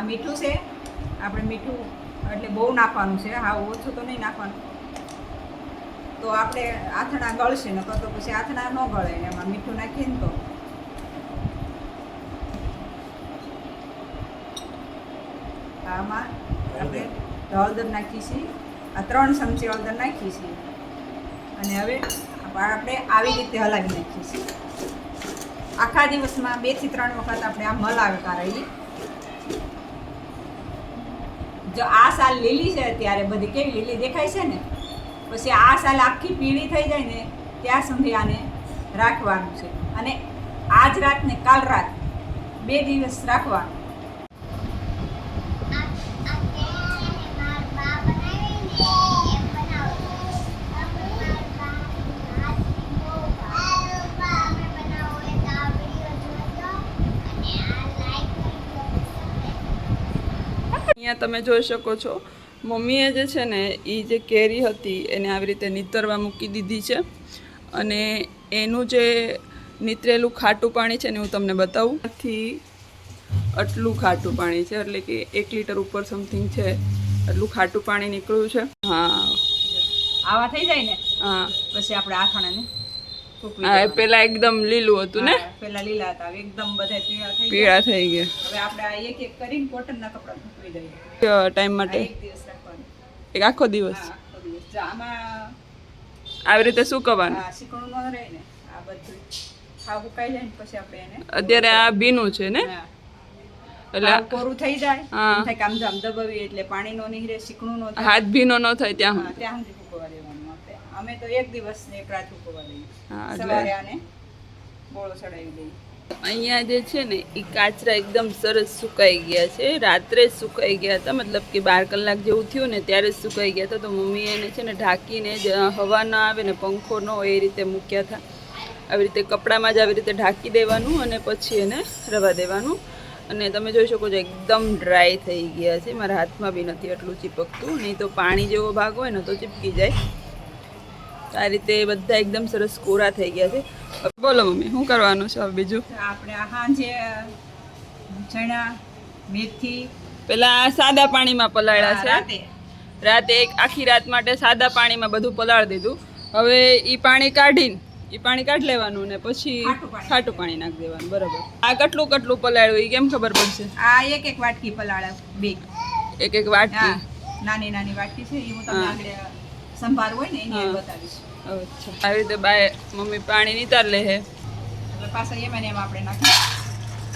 આ મીઠું છે. આપણે મીઠું એટલે બહુ નાખવાનું છે. હા, ઓછું તો નહીં નાખવાનું. તો આપણે આથણા ગળશે, નકર તો પછી આથણા ન ગળે. એમાં મીઠું નાખીને તો. આમાં આપણે હળદર નાખીએ છીએ આ ત્રણ ચમચી હળદર નાખીએ છીએ અને હવે આપણે આવી રીતે હલાવી નાખીએ છીએ આખા દિવસમાં બેથી ત્રણ વખત આપણે આમ હલાવતા રહીએ. જો આ સાલ લીલી છે અત્યારે, બધી કેવી લીલી દેખાય છે ને? પછી આ સાલ આખી પીળી થઈ જાય ને, ત્યાં સુધી આને રાખવાનું છે. અને આજ રાત ને કાલ રાત બે દિવસ રાખવાનું. અહીંયા તમે જોઈ શકો છો. મમ્મીએ જે છે ને એ જે કેરી હતી એને આવી રીતે નીતરવા મૂકી દીધી છે. અને એનું જે નીતરેલું ખાટું પાણી છે ને હું તમને બતાવું. આથી આટલું ખાટું પાણી છે એટલે કે એક લીટર ઉપર સમથિંગ છે આટલું ખાટું પાણી નીકળ્યું છે. હા. આવા થઈ જાય ને? હા. પછી આપણે આ ફૂંકવી હા પેલા એકદમ લીલું હતું ને? પેલા લીલા હતા એકદમ બધા પીળા થઈ ગયા. પીળા થઈ ગયા. હવે આપણે એક એક કરીને કોટનના કપડા ફૂંકવી દઈએ. ટાઈમ માટે? એક દિવસ રાખવાનું. એક આખો દિવસ? આમાં આવી રીતે સુકવવાનું? શીખવાનું ન રહે ને. આ બધું ખાવ ઉકાઈ જાય ને પછી આપણે એને અત્યારે આ ભીનું છે ને? એટલે આ કોરું થઈ જાય. હા. ધામ દબાવીએ એટલે પાણી નો નીકળે શીકણું નો હાથ ભીનો ન થાય ત્યાં ત્યાં સુધી દેવાનું આપણે અમે તો એક દિવસ ને એક રાત દઈએ. સવારે આને બોળો ચડાવી દઈએ. અહીંયા જે છે ને એ કાચરા એકદમ સરસ સુકાઈ ગયા છે. રાત્રે સુકાઈ ગયા હતા મતલબ કે બાર કલાક જેવું થયું ને ત્યારે જ સુકાઈ ગયા હતા. તો મમ્મીએ એને છે ને ઢાંકીને જ હવા ન આવે ને પંખો ન હોય એ રીતે મૂક્યા હતા. આવી રીતે કપડામાં જ આવી રીતે ઢાંકી દેવાનું અને પછી એને રવા દેવાનું. અને તમે જોઈ શકો છો એકદમ ડ્રાય થઈ ગયા છે. મારા હાથમાં બી નથી એટલું ચીપકતું નહીં તો પાણી જેવો ભાગ હોય ને તો ચીપકી જાય. આ રીતે બધા એકદમ સરસ કોરા થઈ ગયા છે. બોલો મમ્મી શું કરવાનું છે હવે બીજું? આપણે હા જે ચણા મેથી. પેલા સાદા પાણીમાં પલાળ્યા છે. રાતે. રાતે એક આખી રાત માટે સાદા પાણીમાં બધું પલાળી દીધું. હવે એ પાણી કાઢીને એ પાણી કાઢી લેવાનું ને પછી ખાટું પાણી. નાખી દેવાનું બરાબર. આ કેટલું કેટલું પલાળ્યું એ કેમ ખબર પડશે? આ એક એક વાટકી પલાળ્યા બે. એક એક વાટકી? નાની નાની વાટકી છે એ હું તમને. આગળ સંભાર હોય ને એની બતાવીશ. અચ્છા. આવી રીતે બાય મમ્મી પાણી નીતાર લે હે. એટલે પાછા એમાં ને એમાં આપણે નાખીએ.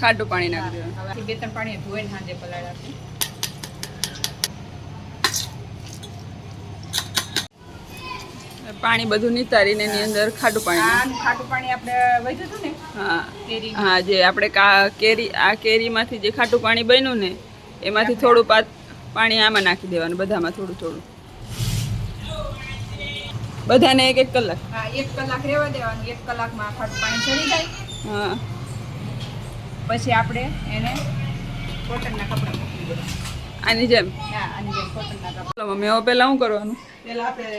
ખાટું પાણી નાખી દેવાનું. બે ત્રણ પાણી ધોઈને સાંજે પલાળ છે. પાણી બધું નીતારીને એની અંદર ખાટું પાણી. ખાટું પાણી આપણે વધ્યું હતું ને હા. કેરી. હા જે આપણે કેરી આ કેરીમાંથી જે ખાટું પાણી બન્યું ને એમાંથી થોડું પાત પાણી આમાં નાખી દેવાનું બધામાં થોડું થોડું. બધાને એક એક કલાક. હા એક કલાક રહેવા દેવાનું એક કલાકમાં ખાટું પાણી ચડી જાય. હા. પછી આપણે એને કોટનના કપડાં મૂકી દેવા આની જેમ. મમ્મી હવે પહેલાં શું કરવાનું? પહેલા આપણે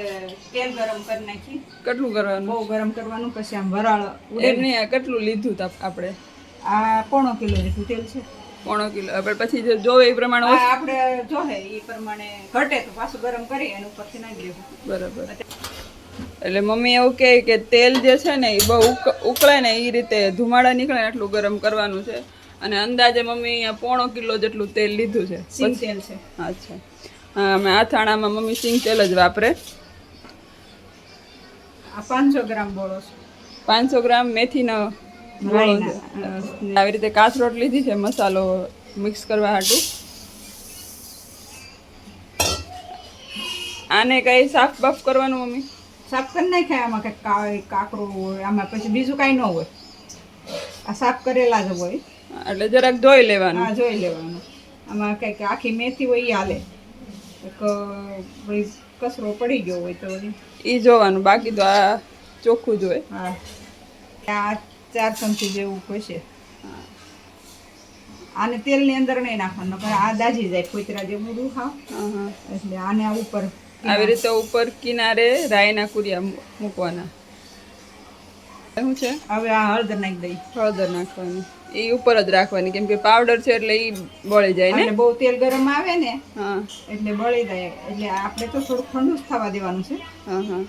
તેલ ગરમ કરી નાખી. કેટલું કરવાનું? બહુ ગરમ કરવાનું પછી આમ વરાળ એમ નહીં કેટલું લીધું આપણે? આ પોણો કિલો જેટલું તેલ છે. પોણો કિલો. આપણે પછી જે જોવે એ પ્રમાણે આપણે જોહે એ પ્રમાણે ઘટે તો પાછું ગરમ કરી એનું ઉપરથી નાખી દેવું. બરાબર. એટલે મમ્મી એવું કહે કે તેલ જે છે ને એ બહુ ઉકળે ને એ રીતે ધુમાડા નીકળે એટલું ગરમ કરવાનું છે. અને અંદાજે મમ્મી પોણો કિલો જેટલું તેલ લીધું છે. સિંગ તેલ છે. અચ્છા. અમે આથાણામાં મમ્મી સિંગ તેલ જ વાપરે. આ પાંચસો ગ્રામ બોળો છે. પાંચસો ગ્રામ મેથીનો છે. આવી રીતે કાસરોટ લીધી છે મસાલો મિક્સ કરવા હાટું. આને કઈ સાફ બાફ કરવાનું મમ્મી? સાફ કરી નાખ્યા આમાં કંઈક કાકરું હોય આમાં પછી બીજું કાંઈ ન હોય. આ સાફ કરેલા જ હોય. એટલે જરાક ધોઈ લેવાનું. હા જોઈ લેવાનું. આમાં કંઈક આખી મેથી હોય એ હાલે. કચરો પડી ગયો હોય તો એ જોવાનું બાકી તો આ ચોખ્ખું જ હોય. હા. આ ચાર ચમચી જેવું હશે આને તેલની અંદર નહીં નાખવાનું પણ આ દાજી જાય કોતરા જે મૂળું ખાવ. હા હા એટલે આને આ ઉપર આવી રીતે ઉપર કિનારે રાયના કુરિયા મૂકવાના. શું છે? હવે આ હળદર નાખી દઈ. હળદર નાખવાની. એ ઉપર જ રાખવાની કેમ કે પાવડર છે એટલે એ બળી જાય ને? બહુ તેલ ગરમ આવે ને હા. એટલે બળી જાય. એટલે આપણે તો થોડું ઠંડુ જ થવા દેવાનું છે. હા હા.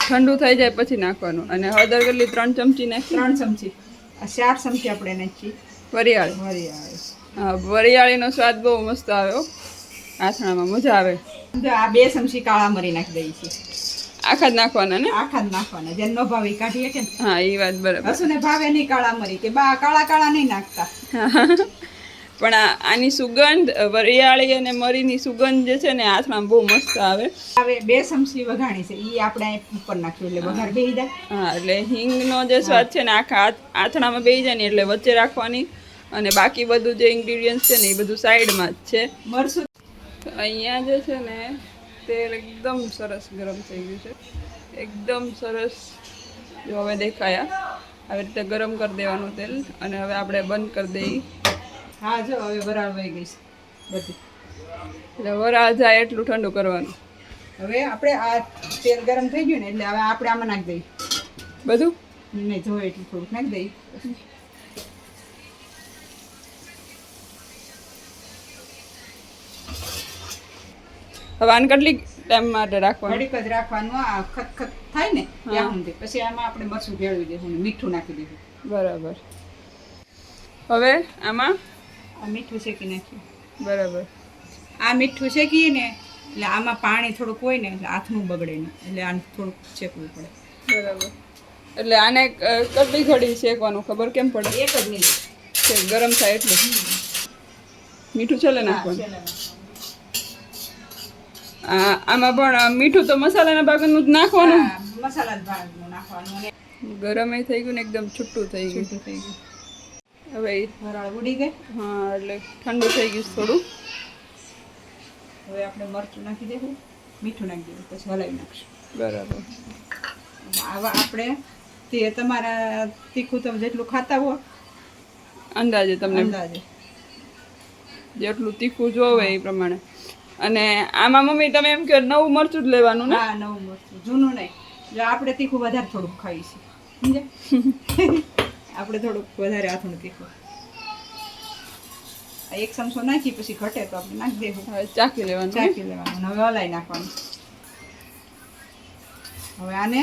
ઠંડુ થઈ જાય પછી નાખવાનું. અને હળદર કેટલી ત્રણ ચમચી નાખી? ત્રણ ચમચી. આ ચાર ચમચી આપણે નાખી વરિયાળી. વરિયાળી. હા વરિયાળીનો સ્વાદ બહુ મસ્ત આવ્યો આથણામાં મજા આવે. આ બે ચમચી કાળા મરી નાખી દઈએ છીએ. આખા જ નાખવાના ને? આખા જ નાખવાના. જેને ન ભાવે કાઢીએ કે હા એ વાત બરાબર. હસુને ભાવે નહીં કાળા મરી કે બા કાળા કાળા નહીં નાખતા. પણ આની સુગંધ વરિયાળી અને મરીની સુગંધ જે છે ને હાથમાં બહુ મસ્ત આવે. હવે બે ચમચી વઘાણી છે. એ આપણે ઉપર નાખ્યું એટલે વઘાર બેહી જાય. હા એટલે હિંગનો જે સ્વાદ છે ને આખા આથણામાં બે જાય ને એટલે વચ્ચે રાખવાની. અને બાકી બધું જે ઇન્ગ્રીડિયન્ટ્સ છે ને એ બધું સાઈડમાં જ છે. મરસું અહીંયા જે છે ને તેલ એકદમ સરસ ગરમ થઈ ગયું છે. એકદમ સરસ જો હવે દેખાયા. આવી રીતે ગરમ કરી દેવાનું તેલ અને હવે આપણે બંધ કરી દઈએ. હા જો હવે વરાળ વહી ગઈ છે બધી. એટલે વરા જાય એટલું ઠંડુ કરવાનું. હવે આપણે આ તેલ ગરમ થઈ ગયું ને એટલે હવે આપણે આમાં નાખી દઈએ. બધું? નહીં જોઈએ એટલું થોડુંક નાખી દઈએ. હવે આને કેટલી ટાઈમ માટે રાખવાનું? ઘડીક જ રાખવાનું આ ખતખત થાય ને ત્યાં સુધી. પછી આમાં આપણે મરચું ભેળવી દઈશું મીઠું નાખી દઈશું બરાબર. હવે આમાં? આ મીઠું શેકી નાખ્યું. બરાબર. આ મીઠું શેકીએ ને એટલે આમાં પાણી થોડુંક હોય ને એટલે હાથનું બગડે ને એટલે આને થોડુંક શેકવું પડે. બરાબર. એટલે આને કેટલી ઘડી શેકવાનું ખબર કેમ પડે? એક જ મિનિટ. ગરમ થાય એટલે. મીઠું છેલ્લે નાખવાનું. આમાં પણ મીઠું તો મસાલાના ભાગનું જ નાખવાનું. મસાલા ભાગનું નાખવાનું ગરમ એ થઈ ગયું ને એકદમ છૂટું થઈ ગયું. થઈ ગયું. હવે ઈ- ઉડી ગઈ? હા એટલે ઠંડુ થઈ ગયું થોડું. હવે આપણે મરચું નાખી દેવું મીઠું નાખી દેવું પછી હલાવી નાખશું. બરાબર. આવા આપણે તે તમારા તીખું તમે જેટલું ખાતા હો અંદાજે તમને અંદાજે. જેટલું તીખું જોવે એ પ્રમાણે. અને આમાં મમ્મી તમે એમ કે નવું મરચું જ લેવાનું ને? હા નવું મરચું. જૂનું નહીં. જો આપણે તીખું વધારે થોડુંક છીએ. સમજે આપણે થોડુંક વધારે આથું તીખું. આ એક ચમચો નાખી પછી ઘટે તો આપણે નાખી દેવું. હવે ચાખી લેવાનું? ચાખી લેવાનું હવે હલાઈ નાખવાનું. હવે આને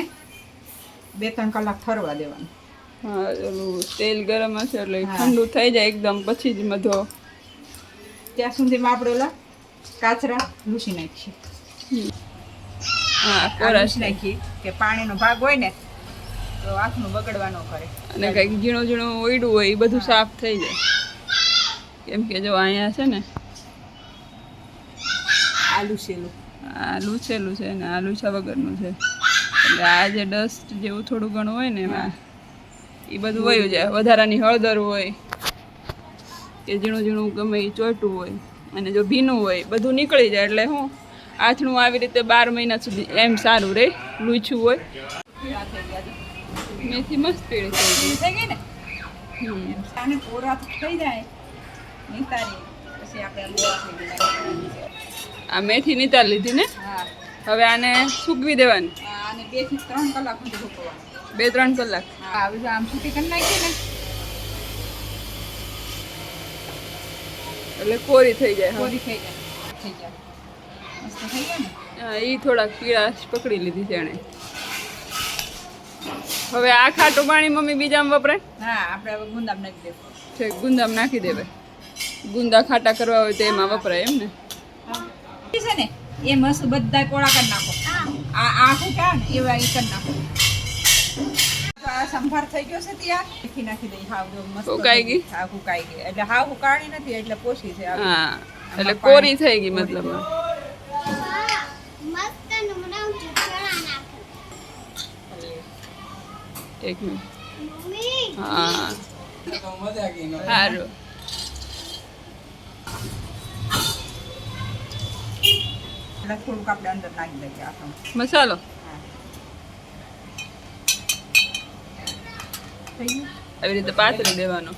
બે ત્રણ કલાક ઠરવા દેવાનું. હા તેલ ગરમ હશે એટલે ઠંડુ થઈ જાય એકદમ પછી જ મધો. ત્યાં સુધીમાં આપણે ઓલા કાચરા લૂસી નાખીએ. હા કોરસ નાખીએ કે પાણીનો ભાગ હોય ને તો આંખનું બગડવાનો કરે. અને કંઈક ઝીણું ઝીણું ઉડ્યું હોય એ બધું સાફ થઈ જાય. કેમ કે જો અહીંયા છે ને આ લૂસેલું આ લૂછેલું છે ને આ લૂછા વગરનું છે. એટલે આ જે ડસ્ટ જેવું થોડું ઘણું હોય ને એમાં એ બધું વયું જાય. વધારાની હળદર હોય કે ઝીણું ઝીણું ગમે એ ચોટું હોય. અને જો ભીનું હોય બધું નીકળી જાય એટલે હું આથણું આવી રીતે બાર મહિના સુધી એમ સારું રહે લૂછું હોય. મેથી મસ્ત પીળી થઈ ગઈ. ને? હમ. થઈ જાય. પછી આપણે આ મેથી નીતાર લીધી ને? હવે આને સૂકવી દેવાની. આને બેથી ત્રણ કલાક સુધી સૂકવવાનું. બે ત્રણ કલાક. આમ સૂકી કરી નાખીએ ને એટલે કોરી થઈ જાય હા. કોરી થઈ જાય. થઈ જાય. મસ્ત થઈ ગયા ને? હા એ થોડાક પીળાશ પકડી લીધી છે એણે. હવે આ ખાટું પાણી મમ્મી બીજામાં વપરાય? હા આપણે હવે ગુંદામ નાખી દેવું. છે ગુંદામ નાખી દેવાય. ગુંદા ખાટા કરવા હોય તો એમાં વપરાય એમ ને? છે ને એ મસ્ત બધા કોળા કરી નાખો. આ આખું ક્યાં એવા એ કરી નાખો. આ સંભાર થઈ ગયો છે ત્યાં. નાખી નાખી દઈ હાવ જો મસ્ત ઉકાઈ ગઈ? હા ઉકાઈ ગઈ. એટલે હાવ ઉકાળી નથી એટલે પોછી છે. હા એટલે કોરી થઈ ગઈ મતલબ. એક મિનિટ. હા. સારું થોડુંક આપણે અંદર નાખી દઈએ આખું મસાલો થઈ ગયું આવી રીતે પાથરી દેવાનો.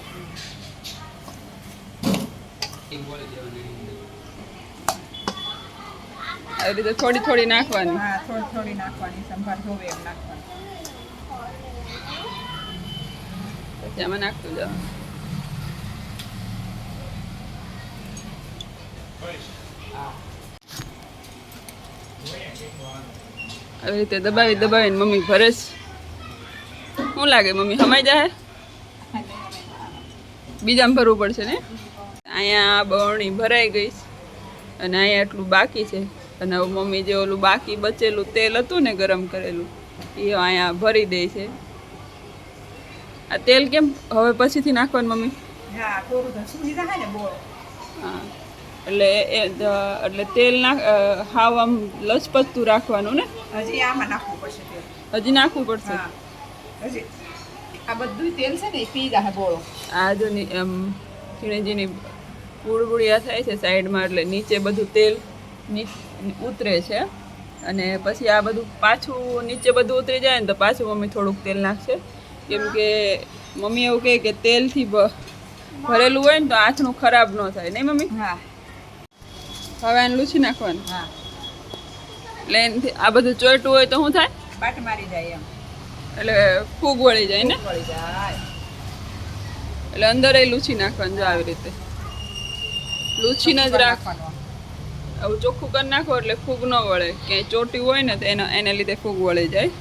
આવી રીતે થોડી થોડી નાખવાની. હા થોડી થોડી નાખવાની સંભાર જોવે એમ નાખવાની. પછી આમાં નાખતું જવાનું. આવી રીતે દબાવી દબાવીને મમ્મી ભરે છે. શું લાગે મમ્મી? સમાઈ જાય બીજામાં ભરવું પડશે ને? અહીંયા બરણી ભરાઈ ગઈ અને અહીંયા એટલું બાકી છે. અને હવે મમ્મી જે ઓલું બાકી બચેલું તેલ હતું ને ગરમ કરેલું એ અહીંયા ભરી દે છે. આ તેલ કેમ હવે પછીથી નાખવાનું મમ્મી? હા ને એટલે એટલે તેલ નાખ હાવ આમ લચપચતું રાખવાનું ને? હજી આમાં નાખવું પડશે હજી નાખવું પડશે? હજી? આ બધું તેલ છે ને એ પી જાય બોળો આ જો એમ ઝીણી ઝીણી બુડબુડિયા થાય છે સાઈડમાં એટલે નીચે બધું તેલ ઉતરે છે. અને પછી આ બધું પાછું નીચે બધું ઉતરી જાય ને તો પાછું મમ્મી થોડુંક તેલ નાખશે. કેમ કે મમ્મી એવું કહે કે તેલથી ભરેલું હોય ને તો આંચનું ખરાબ ન થાય. નહીં મમ્મી? હા. હવે આને લૂછી નાખવાનું. હા. એટલે આ બધું ચોટું હોય તો શું થાય? બાટ મારી જાય એમ. એટલે ફૂગ વળી જાય ને? એટલે અંદર એ લૂછી નાખવાનું જો આવી રીતે. લૂછીને જ રાખવાનું આવું ચોખ્ખું કરી નાખો એટલે ફૂગ ન વળે. ક્યાંય ચોટી હોય ને તો એના એને લીધે ફૂગ વળી જાય.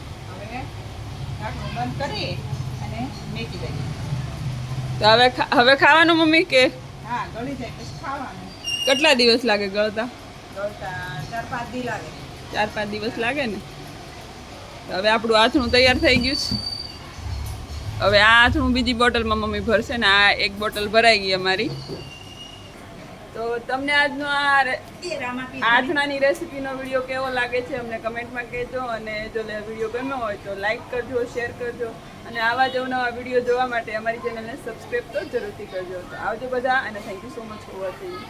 તો હવે હવે ખાવાનું મમ્મી કે? કેટલા દિવસ લાગે ગળતા? ચાર પાંચ દિવસ લાગે ને? હવે આપણું આથણું તૈયાર થઈ ગયું છે. હવે આ આથણું બીજી બોટલમાં મમ્મી ભરશે ને આ એક બોટલ ભરાઈ ગઈ અમારી. તો તમને આજનો આ આથણાની રેસીપીનો વીડિયો કેવો લાગે છે અમને કમેન્ટમાં કહેજો અને જો વીડિયો ગમ્યો હોય તો લાઈક કરજો, શેર કરજો અને આવા જ નવા વીડિયો જોવા માટે અમારી ચેનલને સબસ્ક્રાઈબ તો જરૂરથી કરજો. તો આવજો બધા અને thank you so much for watching